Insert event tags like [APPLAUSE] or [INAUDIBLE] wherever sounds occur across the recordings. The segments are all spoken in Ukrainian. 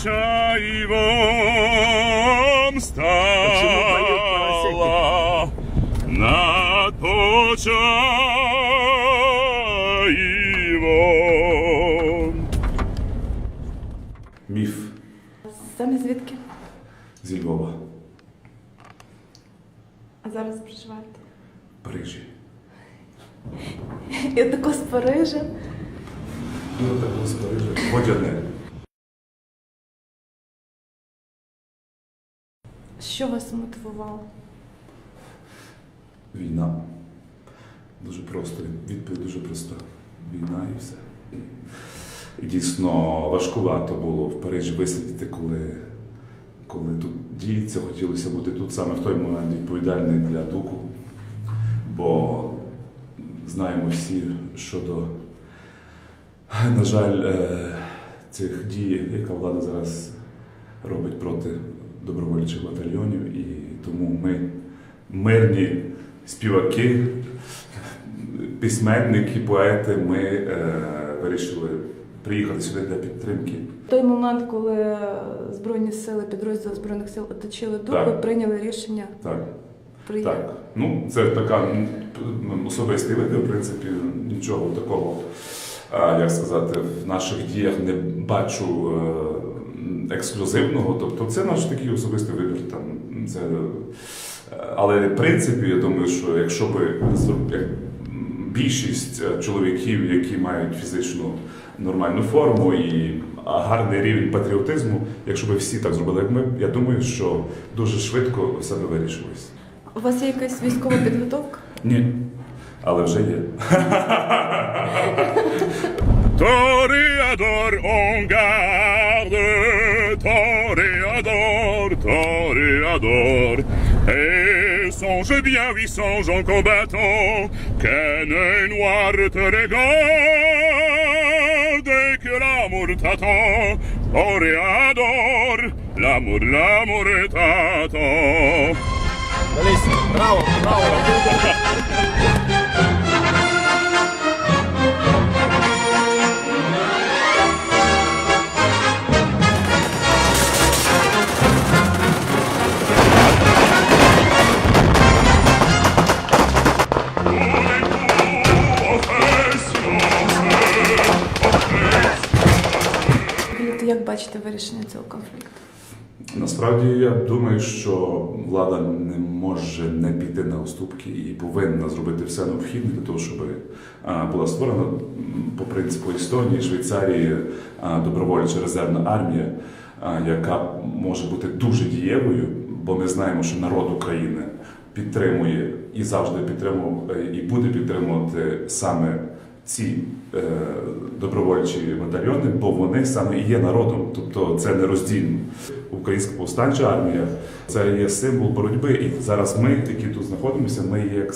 Почаевом стала, над Почаевом. А зараз проживаєте? В Парижі. Я тако з Парижа. Ну, так з Парижа. Водяне. Що вас мотивувало? Війна. Дуже просто. Відповідь дуже проста. Війна і все. І дійсно важкувато було в Парижі висидіти, коли, коли тут діється, хотілося бути тут саме в той момент відповідальний для духу. Бо знаємо всі щодо, на жаль, е, цих дій, яка влада зараз робить проти добровольчих батальйонів. І тому ми мирні співаки, письменники, поети, ми е, вирішили приїхати сюди для підтримки. В той момент, коли Збройні сили, підрозділи Збройних сил оточили дух, ви прийняли рішення Так, приїхати. так. Ну, це така м, особистий вибір, в принципі, нічого такого, як сказати, в наших діях не бачу е, ексклюзивного. Тобто це наш такий особистий вибір. Там, це, е, але в принципі, я думаю, що якщо би як більшість е, чоловіків, які мають фізичну нормальну форму і гарний рівень патріотизму, якщо б всі так зробили, як ми, я думаю, що дуже швидко все би вирішилось. У вас є якась військова підготовка? Ні, але вже є. Garde, toréador, toréador. Et songe bien, oui, songe en combattant, qu'un noir te que l'amour t'attend, toreador, l'amour, l'amour t'attend. Bellissimo, bravo, bravo. Бачите вирішення цього конфлікту? Насправді я думаю, що влада не може не піти на уступки і повинна зробити все необхідне для того, щоб була створена по принципу Естонії, Швейцарії добровольча резервна армія, яка може бути дуже дієвою, бо ми знаємо, що народ України підтримує і завжди підтримував і буде підтримувати саме ці е, добровольчі батальйони, бо вони саме і є народом, тобто це не роздільно. Українська повстанча армія це є символ боротьби. І зараз ми, які тут знаходимося, ми як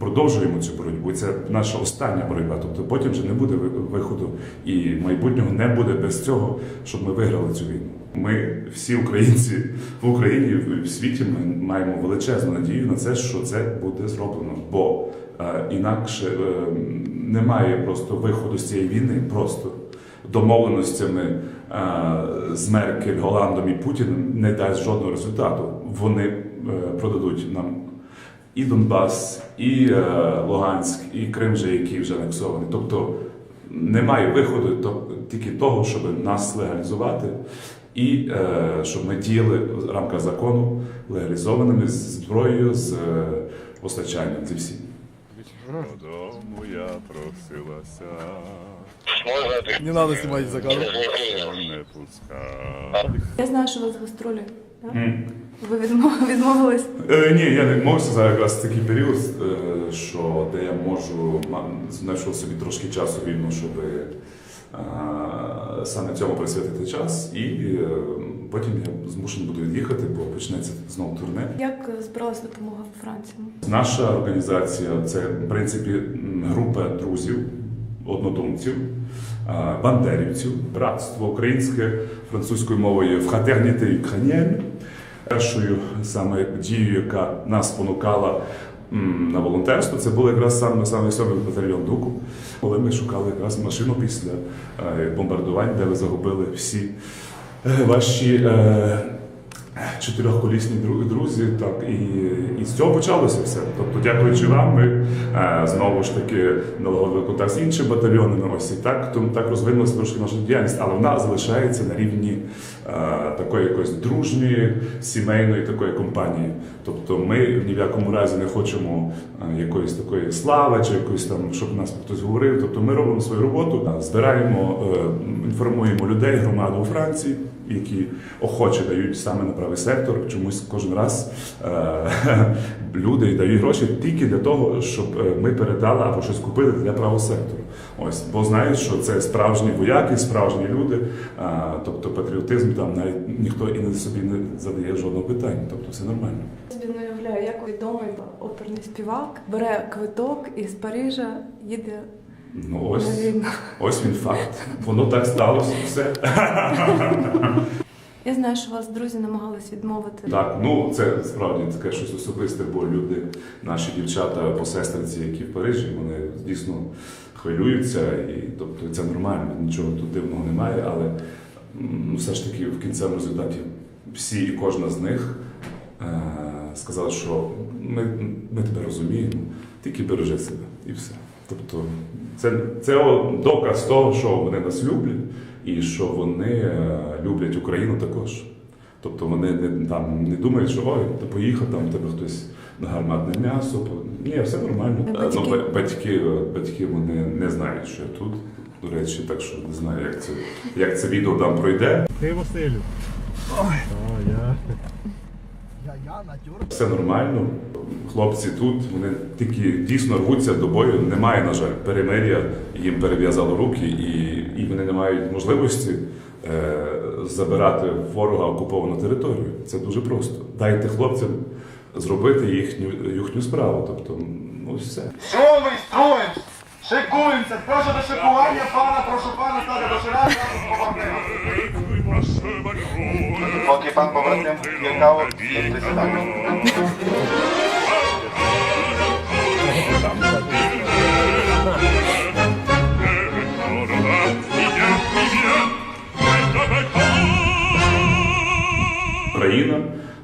продовжуємо цю боротьбу. Це наша остання боротьба. Тобто потім вже не буде ви- виходу, і майбутнього не буде без цього, щоб ми виграли цю війну. Ми всі українці в Україні в світі ми маємо величезну надію на це, що це буде зроблено. Бо інакше е, немає просто виходу з цієї війни, просто домовленостями е, з Меркель, Голландом і Путіним не дасть жодного результату. Вони е, продадуть нам і Донбас, і Луганськ, і Крим, же, який вже анексований. Тобто немає виходу тільки того, щоб нас легалізувати, і е, щоб ми діяли в рамках закону легалізованими з зброєю, з е, постачанням зі всім. Додому я просилася, Не надо снимать за кадром. не пускай. Я знаю, що у вас гастролі. Так? Ви відмов- відмовились? Е, ні, я не можу зараз якраз такий період, е, що де я можу ма- знайшов собі трошки часу вільно, щоб е, саме цьому присвятити час, і е, потім я змушений буду від'їхати, бо почнеться знову турне. Як збиралась допомога в Франції? Наша організація це в принципі група друзів, однодумців, бандерівців, братство українське французькою мовою «Fraternité ukrainienne». Першою саме дією, яка нас спонукала на волонтерство, це було якраз саме саме сьомий батальйон Дуку, коли ми шукали якраз машину після е, бомбардувань, де ви загубили всі [LAUGHS] ваші е, чотирьохколісні друзі. Так і, і з цього почалося все. Тобто, дякуючи вам, ми е, знову ж таки налагодили контакт з іншими батальйонами. Ось і так тому так розвинулася трошки наша діяльність, але вона залишається на рівні е, такої якоїсь дружньої сімейної такої компанії. Тобто, ми ні в якому разі не хочемо е, якоїсь такої слави чи якоїсь там, щоб нас хтось говорив. Тобто, ми робимо свою роботу, збираємо, е, інформуємо людей, громаду у Франції, які охоче дають саме на правий сектор. Чомусь кожен раз е, [LAUGHS] люди дають гроші тільки для того, щоб е, ми передали або щось купили для правого сектору. Ось, бо знають, що це справжні вояки, справжні люди. е, тобто патріотизм там навіть ніхто і не собі не задає жодного питання. Тобто все нормально. Уявляю, як відомий оперний співак бере квиток із Парижа, їде Ну ось, ось він факт. Воно так сталося. Все. Я знаю, що вас друзі намагались відмовити. Так, ну це справді таке щось особисте, бо люди, наші дівчата по сестриці, які в Парижі, вони дійсно хвилюються, і тобто це нормально, нічого тут дивного немає, але м, все ж таки в кінцевому результаті всі і кожна з них е- сказали, що ми, ми тебе розуміємо, тільки бережи себе і все. Тобто це, це доказ того, що вони нас люблять і що вони е, люблять Україну також. Тобто вони не, там, не думають, що ой, ти поїхав, там тебе хтось на гарматне м'ясо. Ні, все нормально. Батьки? Ну, батьки, е, батьки вони не знають, що я тут. До речі, так що не знаю, як це, як це відео там пройде. Ти Василю. Ой. О, я. Все нормально. Хлопці тут, вони тільки дійсно рвуться до бою. Немає, на жаль, перемир'я, їм перев'язало руки, і, і вони не мають можливості е, забирати ворога окуповану територію. Це дуже просто. Дайте хлопцям зробити їхню, їхню справу. Тобто, ну все. Строй, строїм! Шикуємося! Прошу до шикування пана, прошу пана стати до шира разом з побратимом. Поки пан побратим є каву. Україна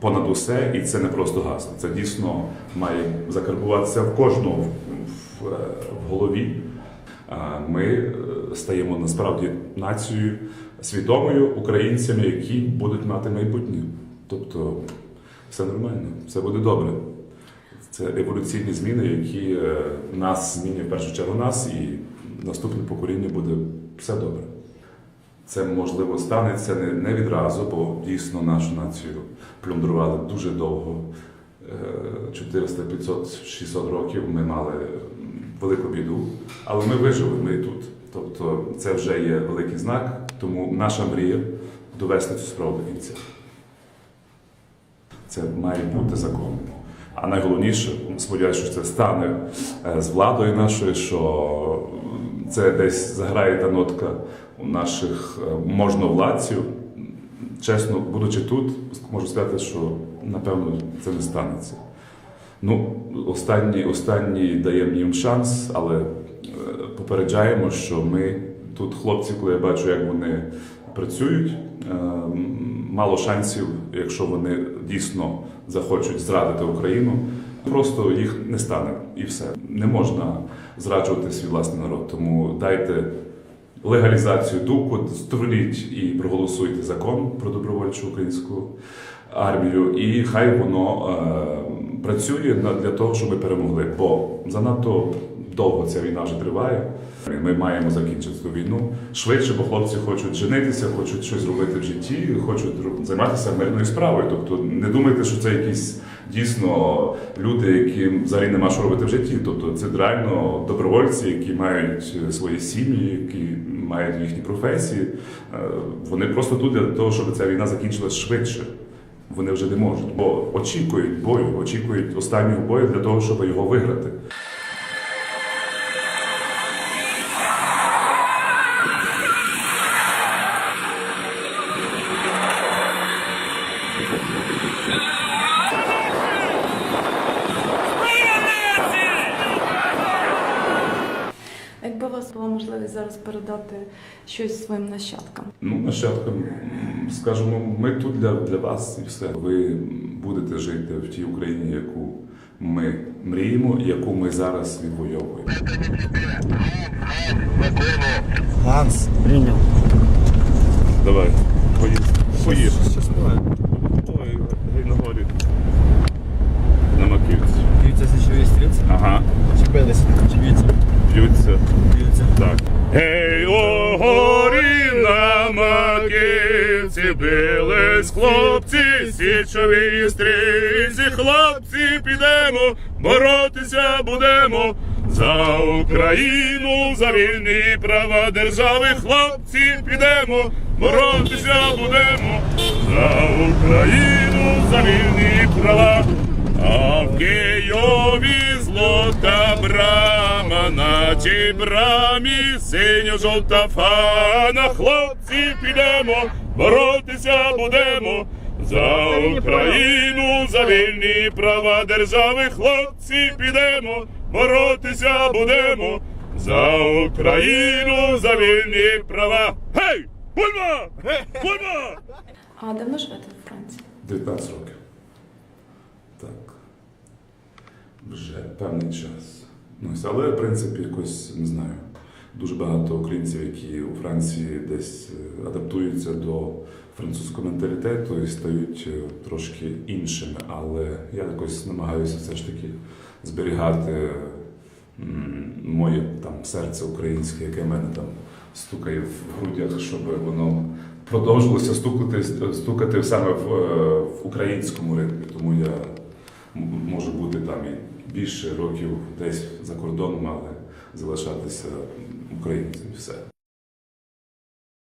понад усе, і це не просто гасло. Це дійсно має закарбуватися в кожного в, в, в голові. Ми е, стаємо насправді нацією свідомою українцями, які будуть мати майбутнє. Тобто все нормально, все буде добре. Це еволюційні зміни, які е, нас змінюють в першу чергу нас, і наступне покоління буде все добре. Це можливо станеться не, відразу, бо дійсно нашу націю плюндрували дуже довго. Е, 400, 500, 600 років ми мали велику біду, але ми вижили, ми тут. Тобто це вже є великий знак, тому наша мрія довести цю справу до кінця. Це має бути законом. А найголовніше, сподіваюся, що це стане е, з владою нашою, що це десь заграє та нотка у наших е, можновладців. Чесно, будучи тут, можу сказати, що напевно це не станеться. Ну, останній, останній даємо їм шанс, але е, попереджаємо, що ми тут, хлопці, коли я бачу, як вони працюють, е, мало шансів, якщо вони дійсно захочуть зрадити Україну. Просто їх не стане і все. Не можна зраджувати свій власний народ. Тому дайте легалізацію дуку, створіть і проголосуйте закон про добровольчу українську армію, і хай воно е, працює для того, щоб ми перемогли. Бо занадто довго ця війна вже триває. Ми маємо закінчити цю війну швидше, бо хлопці хочуть женитися, хочуть щось робити в житті, хочуть займатися мирною справою. Тобто не думайте, що це якісь дійсно люди, яким взагалі нема що робити в житті. Тобто це реально добровольці, які мають е, свої сім'ї, які мають їхні професії. Е, Вони просто тут для того, щоб ця війна закінчилась швидше. Вони вже не можуть, бо очікують бою, очікують останнього бою для того, щоб його виграти. Передати щось своїм нащадкам? Ну, нащадкам м, скажемо, ми тут для, для вас і все. Ви будете жити в тій Україні, яку ми мріємо, яку ми зараз відвоюємо. Ганс, прийняв. Давай. Щас буває. Ой, на горі. На маківці. Дивіться січові стрільці. Ага, Чи билися? Чи б'ються? б'ються. Б'ються. Так. Гей, бились хлопці, січові стрільці, хлопці, підемо, боротися будемо. За Україну, за вільні права держави, хлопці, підемо, боротися будемо. За Україну, за вільні права. А в Києві злота брама, на тій брамі синьо-жовта фана. Хлопці підемо, боротися будемо. За Україну, за вільні права держави, хлопці підемо, боротися будемо. За Україну, за вільні права. Гей! Бульба! Бульба! А давно живете у Франції? 19 років. Так. Вже певний час. Ну, але, в принципі, якось не знаю. Дуже багато українців, які у Франції десь е, адаптуються до французького менталітету і стають е, трошки іншими. Але я якось намагаюся все ж таки зберігати моє там серце українське, яке мене там стукає в грудях, щоб воно продовжилося стукати, стукати саме в, е, в українському ритмі. Тому я можу бути там і більше років десь за кордоном, але залишатися українцем і все.